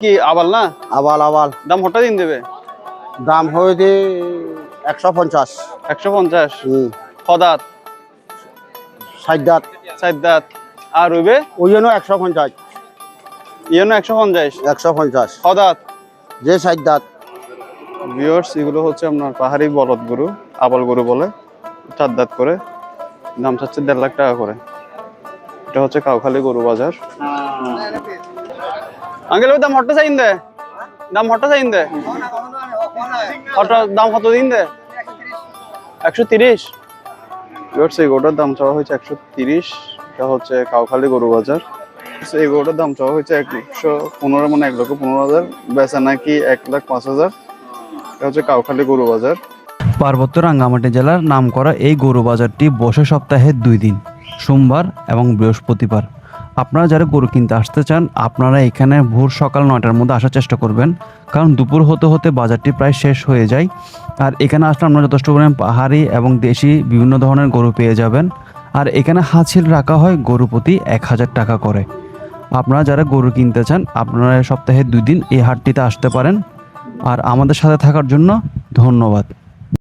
কি আবাল না? আবাল আবাল। দাম হঠাৎ দিন দেবে? দাম হয়েছে একশো পঞ্চাশ। একশো পঞ্চাশ? হদাত ষাট দাঁত সাইদাত। আর রইবে? ওই জন্য একশো পঞ্চাশ। ইয়েনো একশো পঞ্চাশ? একশো পঞ্চাশ। হদাত যে ষাট দাঁত ভিউয়ার্স এগুলো হচ্ছে আপনার পাহাড়ি বলদ গরু আবাল গরু বলে। চার দাঁত করে। দাম চাচ্ছে দেড় লাখ টাকা করে। এটা হচ্ছে কাউখালী গরু বাজার। আঙ্কেল দাম হট্টা চাইন দে দাম হট্টা চাইন দে হট্টা দাম কত দিন দে একশো তিরিশ। ভিউয়ার্স এই গরুটার দাম চাওয়া হয়েছে একশো তিরিশ। এটা হচ্ছে কাউখালি গরু বাজার। এই গরুটার দাম চাওয়া হয়েছে একশো পনেরো মানে এক লক্ষ পনেরো হাজার। বেচা নাকি এক লাখ পাঁচ হাজার। এটা হচ্ছে কাউখালি গরু বাজার। পার্বত্য রাঙ্গামাটি জেলার নামকরা এই গরু বাজারটি বসে সপ্তাহে দুই দিন, সোমবার এবং বৃহস্পতিবার। আপনারা যারা গরু কিনতে আসতে চান, আপনারা এখানে ভোর সকাল নয়টার মধ্যে আসার চেষ্টা করবেন। কারণ দুপুর হতে হতে বাজারটি প্রায় শেষ হয়ে যায়। আর এখানে আসলে আপনারা যথেষ্ট পরিমাণ পাহাড়ি এবং দেশি বিভিন্ন ধরনের গরু পেয়ে যাবেন। আর এখানে হাঁচিল রাখা হয় গরু প্রতি এক হাজার টাকা করে। আপনারা যারা গরু কিনতে চান, আপনারা সপ্তাহে দুই দিন এই হাটটিতে আসতে পারেন। আর আমাদের সাথে থাকার জন্য ধন্যবাদ।